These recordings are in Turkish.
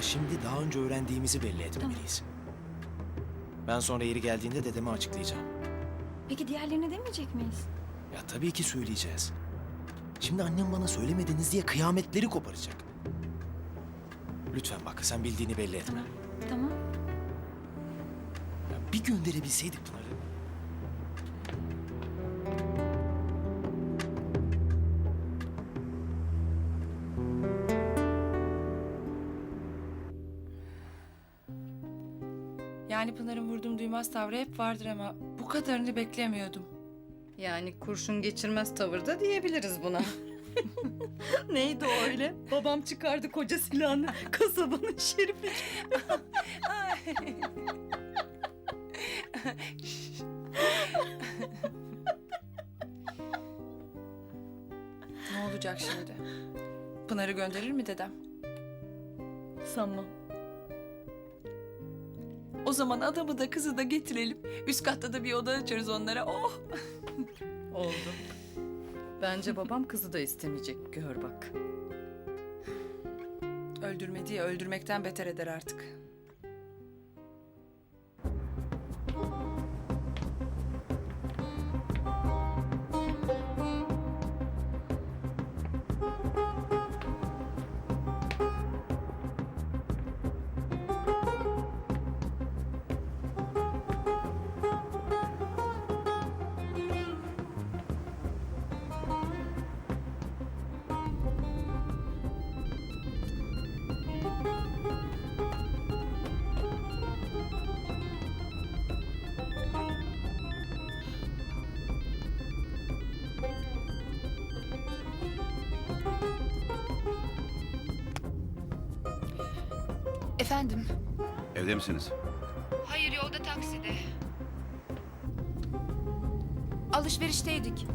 şimdi daha önce öğrendiğimizi belli etmemeliyiz. Ben sonra yeri geldiğinde dedeme açıklayacağım. Peki diğerlerine demeyecek miyiz? Ya tabii ki söyleyeceğiz. Şimdi annem bana söylemediniz diye kıyametleri koparacak. Lütfen bak sen bildiğini belli etme. Tamam. Ya bir gönderebilseydik Pınar'ı. Yani Pınar'ın vurdum duymaz tavrı hep vardır ama bu kadarını beklemiyordum. Yani kurşun geçirmez tavırda diyebiliriz buna. Neydi o öyle? Babam çıkardı koca silahını kasabanın şerifi. Ne olacak şimdi? Pınar'ı gönderir mi dedem? Sanmam. O zaman adamı da kızı da getirelim. Üst katta da bir oda açarız onlara. Oh! Oldu. Bence babam kızı da istemeyecek gör bak. Öldürmediği öldürmekten beter eder artık. Efendim? Evde misiniz? Hayır yolda takside. Alışverişteydik.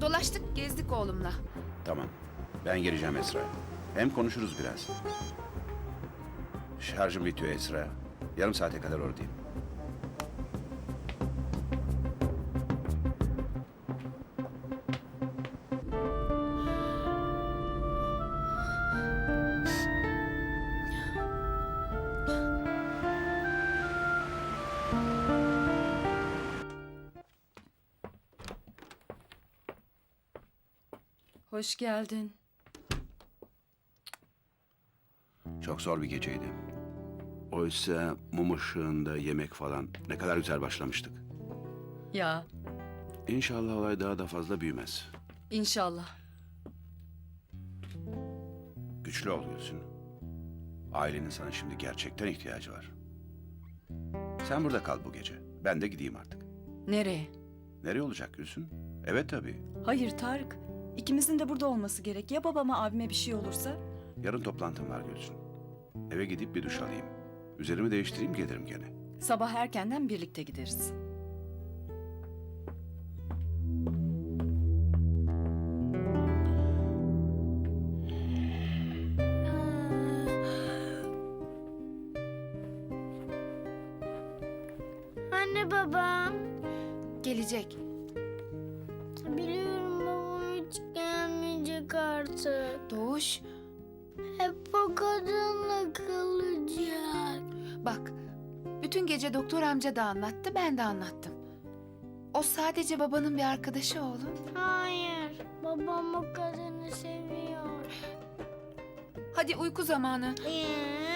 Dolaştık gezdik oğlumla. Tamam. Ben geleceğim Esra. Hem konuşuruz biraz. Şarjım bitiyor Esra. Yarım saate kadar oradayım. Hoş geldin. Çok zor bir geceydi. Oysa mum ışığında yemek falan ne kadar güzel başlamıştık. Ya İnşallah olay daha da fazla büyümez. inşallah. Güçlü ol Gülsün. Ailenin sana şimdi gerçekten ihtiyacı var. Sen burada kal bu gece. Ben de gideyim artık. Nereye? Nereye olacak Gülsün? Evet tabii. Hayır Tarık. İkimizin de burada olması gerek. Ya babama abime bir şey olursa? Yarın toplantım var Gülsün. Eve gidip bir duş alayım. Üzerimi değiştireyim gelirim gene. Sabah erkenden birlikte gideriz. Anne babam. Gelecek. Biliyorum gelmeyecek artık. Doğuş. Hep o kadınla kalacak. Bak. Bütün gece doktor amca da anlattı ben de anlattım. O sadece babanın bir arkadaşı oğlum. Hayır. Babam o kadını seviyor. Hadi uyku zamanı. Ee,